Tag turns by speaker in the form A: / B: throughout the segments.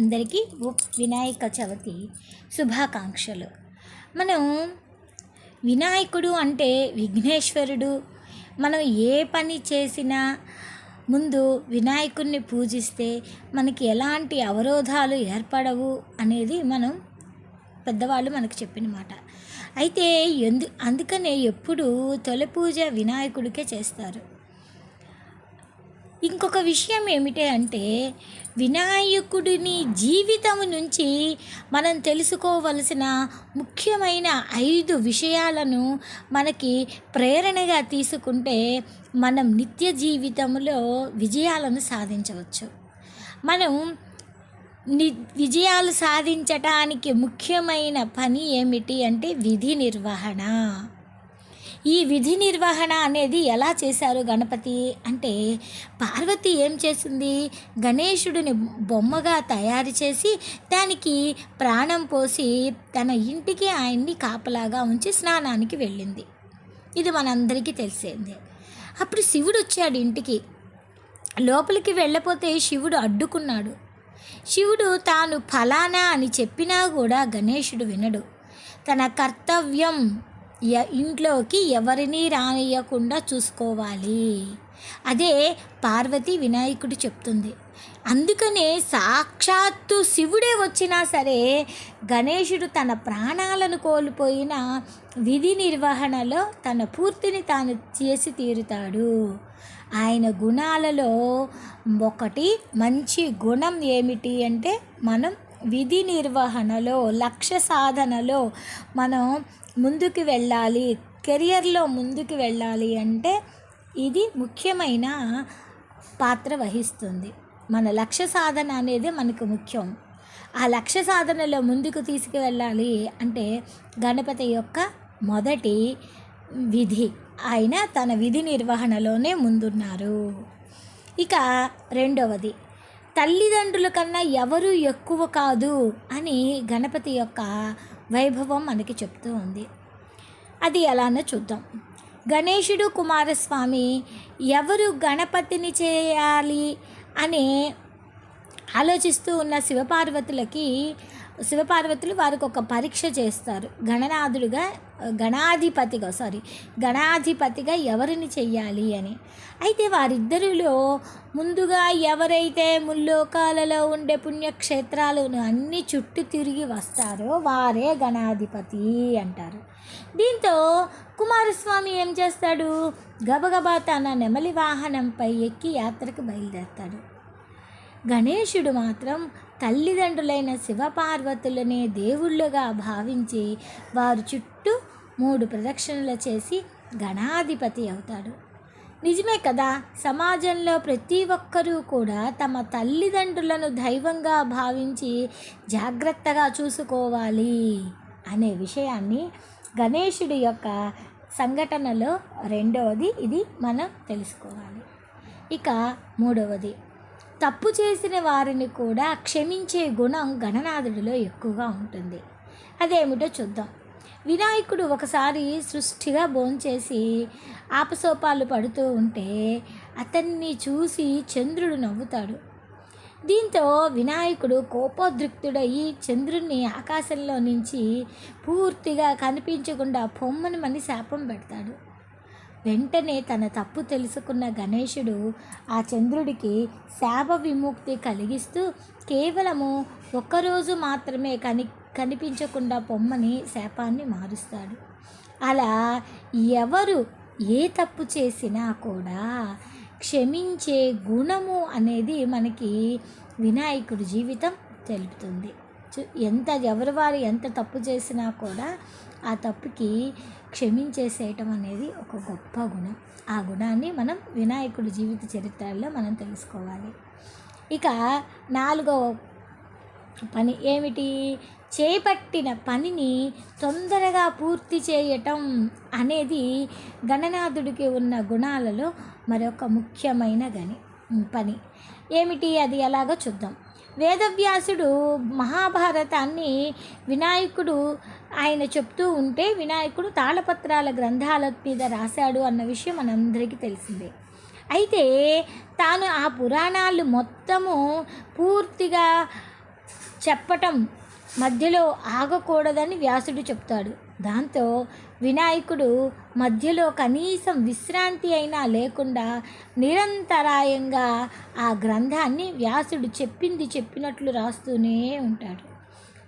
A: అందరికీ వినాయక చవితి శుభాకాంక్షలు. మనం వినాయకుడు అంటే విఘ్నేశ్వరుడు. మనం ఏ పని చేసినా ముందు వినాయకుడిని పూజిస్తే మనకి ఎలాంటి అవరోధాలు ఏర్పడవు అనేది మనం పెద్దవాళ్ళు మనకు చెప్పిన మాట. అయితే ఎందు అందుకనే ఎప్పుడు తొలి పూజ వినాయకుడికే చేస్తారు. ఇంకొక విషయం ఏమిటి అంటే వినాయకుడిని జీవితం నుంచి మనం తెలుసుకోవలసిన ముఖ్యమైన ఐదు విషయాలను మనకి ప్రేరణగా తీసుకుంటే మనం నిత్య జీవితంలో విజయాలను సాధించవచ్చు. మనం ని విజయాలు సాధించటానికి ముఖ్యమైన పని ఏమిటి అంటే విధి నిర్వహణ. ఈ విధి నిర్వహణ అనేది ఎలా చేశారు గణపతి? అంటే పార్వతి ఏం చేసింది? గణేశుడిని బొమ్మగా తయారు చేసి దానికి ప్రాణం పోసి తన ఇంటికి ఆయన్ని కాపలాగా ఉంచి స్నానానికి వెళ్ళింది. ఇది మనందరికీ తెలిసిందే. అప్పుడు శివుడు వచ్చాడు ఇంటికి. లోపలికి వెళ్ళపోతే శివుడు అడ్డుకున్నాడు. శివుడు తాను ఫలానా అని చెప్పినా కూడా గణేశుడు వినడు. తన కర్తవ్యం ఇంట్లోకి ఎవరిని రానియకుండా చూసుకోవాలి. అదే పార్వతి వినాయకుడు చెప్తుంది. అందుకనే సాక్షాత్తు శివుడే వచ్చినా సరే గణేశుడు తన ప్రాణాలను కోల్పోయిన విధి నిర్వహణలో తన పూర్తిని తాను చేసి తీరుతాడు. ఆయన గుణాలలో ఒకటి మంచి గుణం ఏమిటి అంటే మనం విధి నిర్వహణలో లక్ష్య సాధనలో మనం ముందుకు వెళ్ళాలి కెరియర్లో ముందుకు వెళ్ళాలి అంటే ఇది ముఖ్యమైన పాత్ర వహిస్తుంది. మన లక్ష్య సాధన అనేది మనకు ముఖ్యం. ఆ లక్ష్య సాధనలో ముందుకు తీసుకువెళ్ళాలి అంటే గణపతి యొక్క మొదటి విధి. ఆయన తన విధి నిర్వహణలోనే ముందున్నారు. ఇక రెండవది తల్లిదండ్రుల కన్నా ఎవరు ఎక్కువ కాదు అని గణపతి యొక్క వైభవం మనకి చెప్తూ ఉంది. అది ఎలానో చూద్దాం. గణేశుడు కుమారస్వామి ఎవరు గణపతిని చేయాలి అని ఆలోచిస్తూ ఉన్న శివపార్వతులకి శివపార్వతులు వారికి ఒక పరీక్ష చేస్తారు. గణనాథుడుగా గణాధిపతిగా సారీ గణాధిపతిగా ఎవరిని చెయ్యాలి అని. అయితే వారిద్దరిలో ముందుగా ఎవరైతే ముల్లోకాలలో ఉండే పుణ్యక్షేత్రాలను అన్ని చుట్టూ తిరిగి వస్తారో వారే గణాధిపతి అంటారు. దీంతో కుమారస్వామి ఏం చేస్తాడు? గబగబా తన నెమలి వాహనంపై ఎక్కి యాత్రకు బయలుదేరతాడు. గణేశుడు మాత్రం తల్లిదండ్రులైన శివపార్వతులనే దేవుళ్ళుగా భావించి వారు చుట్టూ మూడు ప్రదక్షిణలు చేసి గణాధిపతి అవుతాడు. నిజమే కదా సమాజంలో ప్రతి ఒక్కరూ కూడా తమ తల్లిదండ్రులను దైవంగా భావించి జాగ్రత్తగా చూసుకోవాలి అనే విషయాన్ని గణేశుడి యొక్క సంఘటనలో రెండవది ఇది మనం తెలుసుకోవాలి. ఇక మూడవది తప్పు చేసిన వారిని కూడా క్షమించే గుణం గణనాథుడిలో ఎక్కువగా ఉంటుంది. అదేమిటో చూద్దాం. వినాయకుడు ఒకసారి సృష్టిగా భోంచేసి ఆపసోపాలు పడుతూ ఉంటే అతన్ని చూసి చంద్రుడు నవ్వుతాడు. దీంతో వినాయకుడు కోపోద్రిక్తుడయి చంద్రుణ్ణి ఆకాశంలో నుంచి పూర్తిగా కనిపించకుండా పొమ్మని మని శాపం పెడతాడు. వెంటనే తన తప్పు తెలుసుకున్న గణేశుడు ఆ చంద్రుడికి శాప విముక్తి కలిగిస్తూ కేవలము ఒక్కరోజు మాత్రమే కని కనిపించకుండా పొమ్మని శాపాన్ని మారుస్తాడు. అలా ఎవరు ఏ తప్పు చేసినా కూడా క్షమించే గుణము అనేది మనకి వినాయకుడి జీవితం తెలుపుతుంది. ఎంత ఎవరి వారు ఎంత తప్పు చేసినా కూడా ఆ తప్పుకి క్షమించేసేయటం అనేది ఒక గొప్ప గుణం. ఆ గుణాన్ని మనం వినాయకుడి జీవిత చరిత్రలో మనం తెలుసుకోవాలి. ఇక నాలుగవ పని ఏమిటి? చేపట్టిన పనిని తొందరగా పూర్తి చేయటం అనేది గణనాథుడికి ఉన్న గుణాలలో మరొక ముఖ్యమైన గని పని. ఏమిటి? అది ఎలాగో చూద్దాం. వేదవ్యాసుడు మహాభారతాన్ని వినాయకుడు ఆయన చెప్తూ ఉంటే వినాయకుడు తాళపత్రాల గ్రంథాల మీద రాశాడు అన్న విషయం మనందరికీ తెలిసిందే. అయితే తాను ఆ పురాణాలు మొత్తము పూర్తిగా చెప్పటం మధ్యలో ఆగకూడదని వ్యాసుడు చెప్తాడు. దాంతో వినాయకుడు మధ్యలో కనీసం విశ్రాంతి అయినా లేకుండా నిరంతరాయంగా ఆ గ్రంథాన్ని వ్యాసుడు చెప్పింది చెప్పినట్లు రాస్తూనే ఉంటాడు.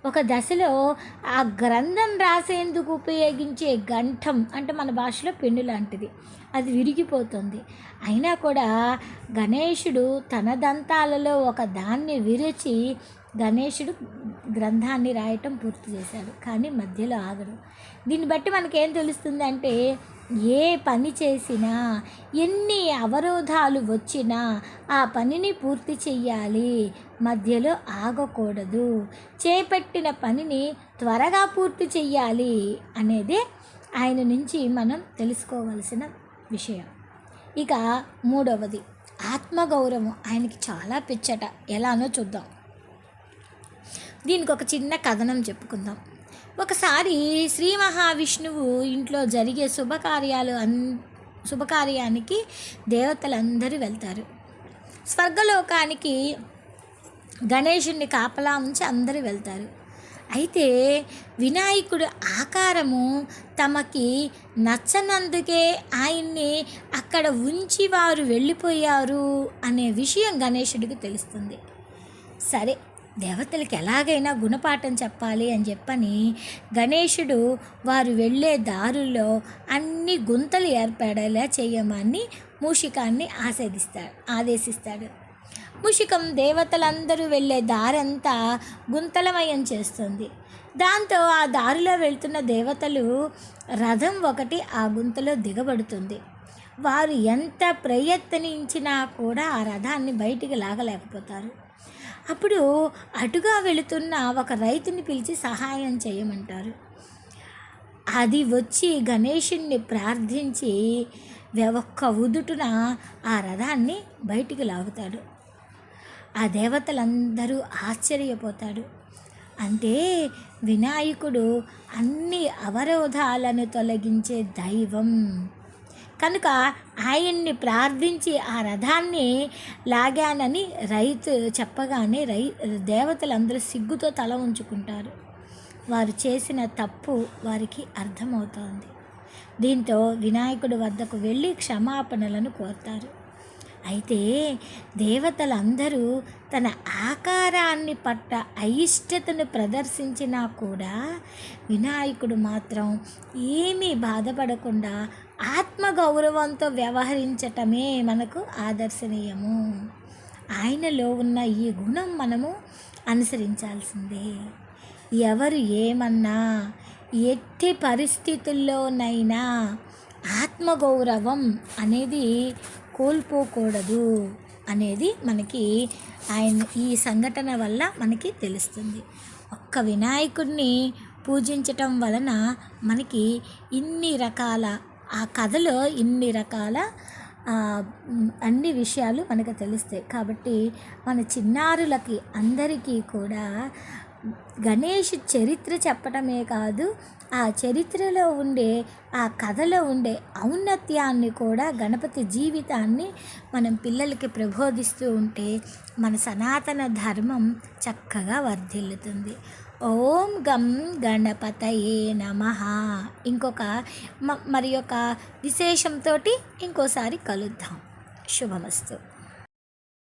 A: ఒక దశలో ఆ గ్రంథం రాసేందుకు ఉపయోగించే గంఠం అంటే మన భాషలో పెన్ను లాంటిది. అది విరిగిపోతుంది. అయినా కూడా గణేశుడు తన దంతాలలో ఒక దాన్ని విరిచి గణేశుడు గ్రంథాన్ని రాయటం పూర్తి చేశాడు. కానీ మధ్యలో ఆగడు. దీన్ని బట్టి మనకేం తెలుస్తుంది అంటే ఏ పని చేసినా ఎన్ని అవరోధాలు వచ్చినా ఆ పనిని పూర్తి చెయ్యాలి. మధ్యలో ఆగకూడదు. చేపట్టిన పనిని త్వరగా పూర్తి చెయ్యాలి అనేదే ఆయన నుంచి మనం తెలుసుకోవలసిన విషయం. ఇక మూడవది. ఆత్మగౌరవం ఆయనకి చాలా పిచ్చట. ఎలానో చూద్దాం. దీనికి ఒక చిన్న కథనం చెప్పుకుందాం. ఒకసారి శ్రీ మహావిష్ణువు ఇంట్లో జరిగే శుభకార్యాలు అన్ శుభకార్యానికి దేవతలందరూ వెళ్తారు. స్వర్గలోకానికి గణేషుణ్ణి కాపలా ఉంచి అందరూ వెళ్తారు. అయితే వినాయకుడు ఆకారము తమకి నచ్చనందుకే ఆయన్ని అక్కడ ఉంచి వారు వెళ్ళిపోయారు అనే విషయం గణేషుడికి తెలుస్తుంది. సరే దేవతలకి ఎలాగైనా గుణపాఠం చెప్పాలి అని చెప్పని గణేశుడు వారు వెళ్ళే దారుల్లో అన్ని గుంతలు ఏర్పడేలా చేయమని మూషికాన్ని ఆసేదిస్తాడు ఆదేశిస్తాడు. మూషికం దేవతలందరూ వెళ్ళే దారంతా గుంతలమయం చేస్తుంది. దాంతో ఆ దారిలో వెళ్తున్న దేవతలు రథం ఒకటి ఆ గుంతలో దిగబడుతుంది. వారు ఎంత ప్రయత్నించినా కూడా ఆ రథాన్ని బయటికి లాగలేకపోతారు. అప్పుడు అటుగా వెళుతున్న ఒక రైతుని పిలిచి సహాయం చేయమంటారు. అది వచ్చి గణేషుణ్ణి ప్రార్థించి ఒక్క ఉదుటున ఆ రథాన్ని బయటికి లాగుతాడు. ఆ దేవతలందరూ ఆశ్చర్యపోతాడు అంటే వినాయకుడు అన్ని అవరోధాలను తొలగించే దైవం. కనుక ఆయన్ని ప్రార్థించి ఆ రథాన్ని లాగానని రైతు చెప్పగానే రై దేవతలందరూ సిగ్గుతో తల ఉంచుకుంటారు. వారు చేసిన తప్పు వారికి అర్థమవుతోంది. దీంతో వినాయకుడి వద్దకు వెళ్ళి క్షమాపణలను కోరుతారు. అయితే దేవతలందరూ తన ఆకారాన్ని పట్ట అయిష్టతను ప్రదర్శించినా కూడా వినాయకుడు మాత్రం ఏమీ బాధపడకుండా ఆత్మగౌరవంతో వ్యవహరించటమే మనకు ఆదర్శనీయము. ఆయనలో ఉన్న ఈ గుణం మనము అనుసరించాల్సిందే. ఎవరు ఏమన్నా ఎట్టి పరిస్థితుల్లోనైనా ఆత్మగౌరవం అనేది కోల్పోకూడదు అనేది మనకి ఆయన ఈ సంఘటన వల్ల మనకి తెలుస్తుంది. ఒక్క వినాయకుడిని పూజించటం వలన మనకి ఇన్ని రకాల ఆ కథలో ఇన్ని రకాల అన్ని విషయాలు మనకు తెలుస్తాయి. కాబట్టి మన చిన్నారులకి అందరికీ కూడా గణేష్ చరిత్ర చెప్పటమే కాదు ఆ చరిత్రలో ఉండే ఆ కథలో ఉండే ఔన్నత్యాన్ని కూడా గణపతి జీవితాన్ని మనం పిల్లలకి ప్రబోధిస్తూ ఉంటే మన సనాతన ధర్మం చక్కగా వర్ధిల్లుతుంది. ఓం గం గణపతయే నమ. ఇంకొక మరి యొక్క విశేషంతో ఇంకోసారి కలుద్దాం. శుభమస్తు.